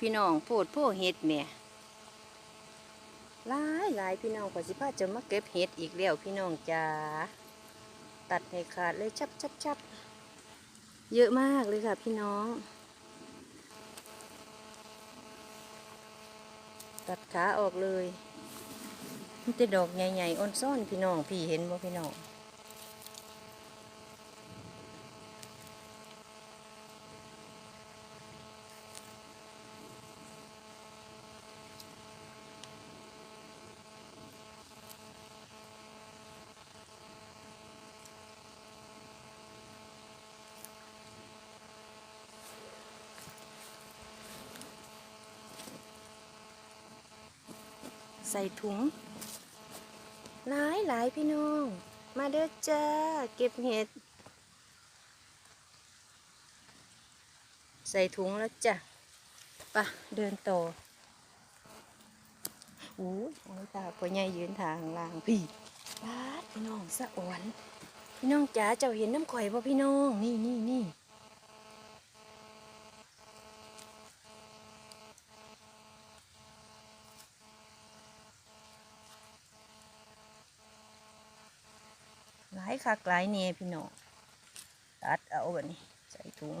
พี่น้องโพดโพเห็ดแม่หลายหลายพี่น้องกว่าสิพาจะมาเก็บเห็ดอีกแล้วพี่น้องจ้าตัดให้ขาดเลยชับชับชับเยอะมากเลยค่ะพี่น้อง ตัดขาออกเลยมันจะดอกใหญ่ๆอ่อนซ่อนพี่น้องพี่เห็นบ่พี่น้อง ใส่ถุงหลายหลายพี่น้อง มาเด้อจ้า เก็บเห็ด ใส่ถุงแล้วจ้ะปะเดินต่อโอ้ยโอ้ยตาพ่อใหญ่ยืนทางล่างพี่ปาดพี่น้องสะอ่อน พี่น้องจ๋าเจ้าเห็นน้ำข่อยบ่พี่น้อง นี่นี่นี่หลาย คักหลายเนี่ยพี่น้องตัดเอาแบบนี้ใส่ถุง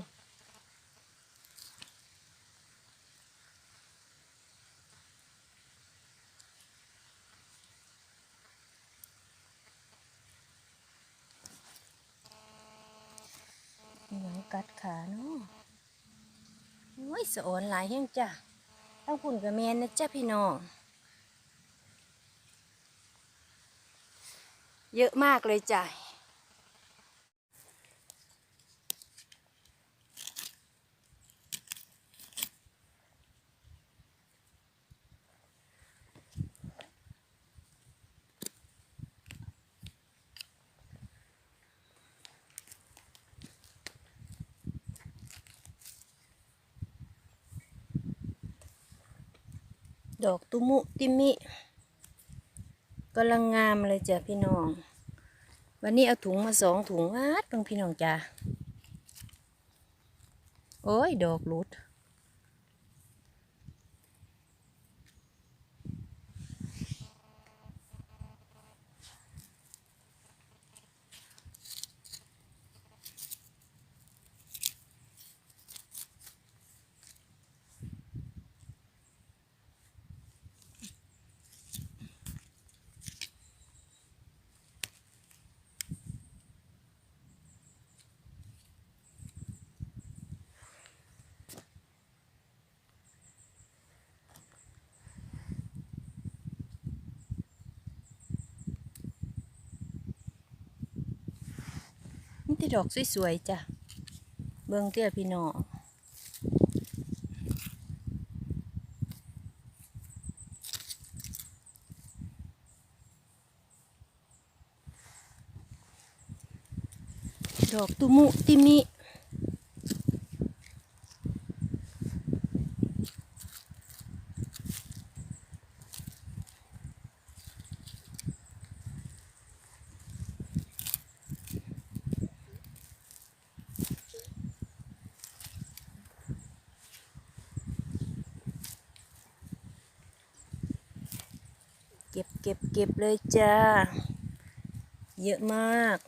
หนังกัดขาเนาะโอ้ยสอนหลายแห้งจ้ะทั้งพุ่นกับแมนนะจ้ะพี่น้อง เยอะมากเลยจ้ะ ดอกตุมุติมิกำลังงามเลยจ้ะพี่น้อง วันนี้เอาถุงมาสองถุงวัดเพิ่งพี่น้องจ้ะโอ้ย ดอกหลุด ที่ดอกสวยๆจ้ะ เบิ่งเตี้ยพี่น้องดอกตุมุติมิ เก็บเก็บเก็บเลยจ้า เยอะมาก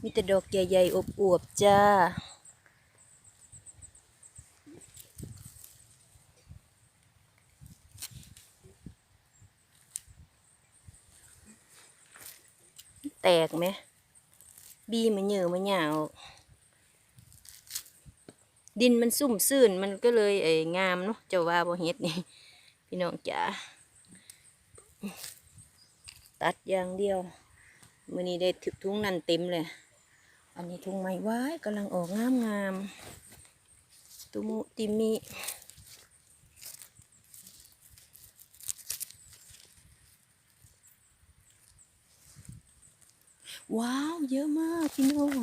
มีแต่ดอกใหญ่ๆอบอวบๆจ้า แตกไหม บีมันเหยื่อมันหยาวดินมันซุ่มซื่นมันก็เลยเอ้งามเนาะเจ้าว่าบ่เฮ็ดนี่ พี่น้องจ๋า ตัดอย่างเดียวมือนี้ได้ถึกทุ่งนั่นเต็มเลย อันนี้ทุ่งไม้ไว้กำลังออกงามงามๆตุมุติมิว้าว เยอะมากพี่น้อง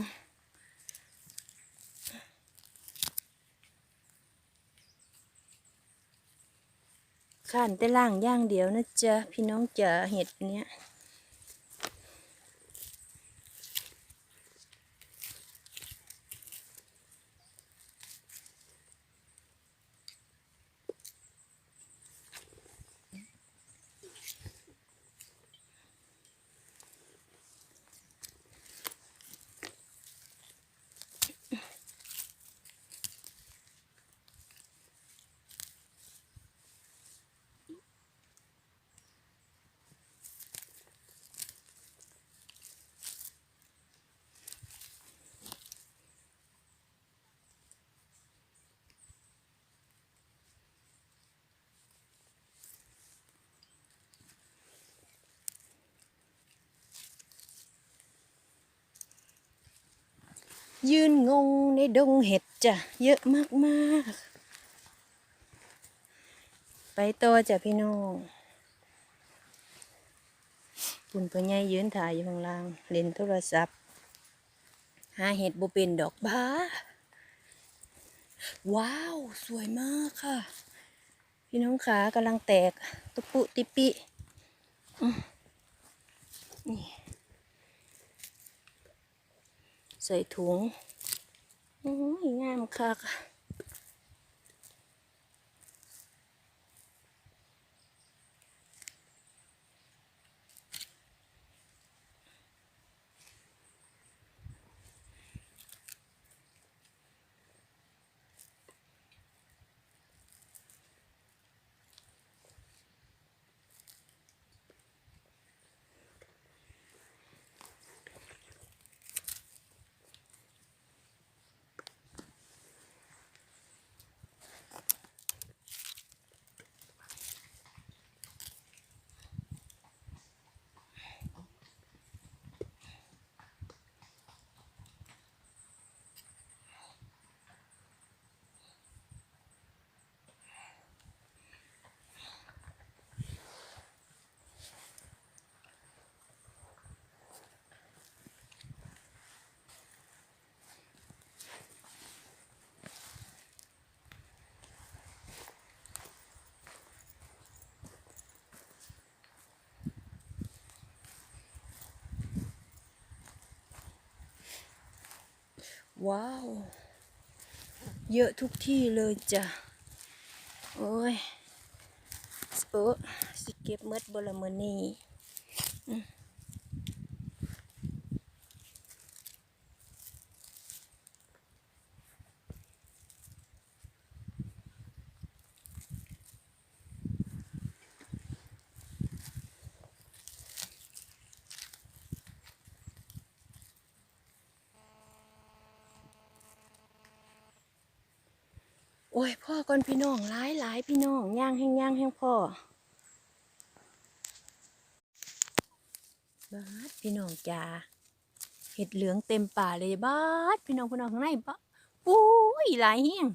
ขันแต่ล่างย่างเดียวนะจ๊ะ พี่น้องจ๋าเห็ดเนี้ย ยืนงงในดงเห็ดจ้ะ เยอะมากๆ ไปต่อจ้ะพี่น้องคุณพ่อใหญ่ยืนถ่ายอยู่ข้างล่าง เล่นโทรศัพท์ หาเห็ดบ่เป็นดอกบ้า ว้าว สวยมากค่ะ พี่น้องขากำลังแตก ตุปุติปินี่ ใส่ถุงโอ้ยงามคัก ว้าว เยอะทุกที่เลยจ้ะ โอ้ย เออสิเก็บเมดบลเมือนี่ โอ้ยพ่อก่อนพี่น้องหลายหลายพี่น้องย่างแห้งย่างแห้งพ่อบาดพี่น้องจ้าเห็ดเหลืองเต็มป่าเลยบาดพี่น้องพี่น้องข้างในบะปุ้ยหลายเฮียง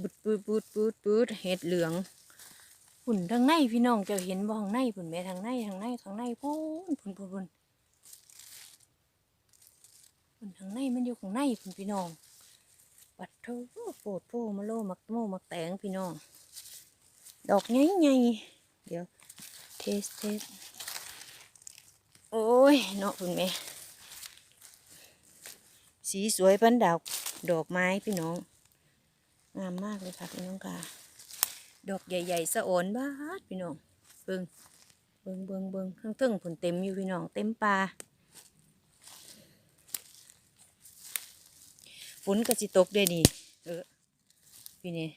บุดปุดปุดปุดปุดเห็ดเหลืองปุ่นทางในพี่น้องจะเห็นบ่ข้างในปุ่นแม่ทางในทางในข้างในปุ่นปุ่นปุ่นปุ่นปุ่นทางในมันอยู่ข้างในปุ่นพี่น้อง ปัดโถโปดโพมาโลมักโมมักแตงพี่น้อง ดอกไงไงเดี๋ยว เทสเทสโอ้ยเนาะคุณแม่สีสวยพันดอกดอกไม้พี่น้อง งามมากเลยค่ะพี่น้องค่ะ ดอกใหญ่ๆสะโอนบ้าดพี่น้องเบิงเบิงเบิงเบิงข้งตึงผลเต็มอยู่พี่น้องเต็มป่า ฝนก็สิตกได้ดีเออพี่นี่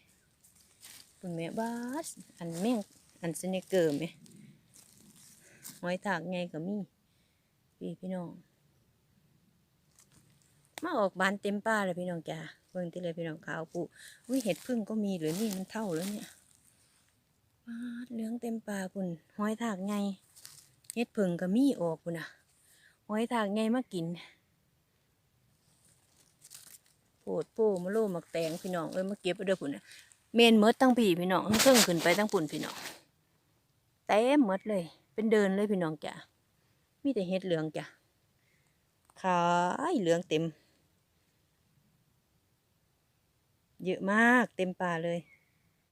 คุณแม่บ้าสอันแม่งอันสเนเกอร์ไหมหอยถากไงก็มีพี่พี่น้องมาออกบานเต็มป่าเลยพี่น้องจ้าเบิ่งที่เลยพี่น้องขาวปูอุ้ยเห็ดพึ่งก็มีหรือนี่มันเท่าแล้วเนี่ยบาเหลืองเต็มป่าปุ่นหอยถากไงเห็ดพึ่งก็มีออกปุ่นอะหอยถากไงมากิน ดโพมาโลมักแตงพี่น้องเอ้ยมาเก็บเอาเด้อพุ่นน่ะเมนเมดตั้งผีพี่น้องเครื่องขึ้นไปตั้งปุ่นพี่น้องเต็มเมดเลย เป็นเดินเลยพี่น้องจ้ะมีแต่เห็ดเหลืองจ้ะขายเหลืองเต็ม เยอะมากเต็มป่าเลย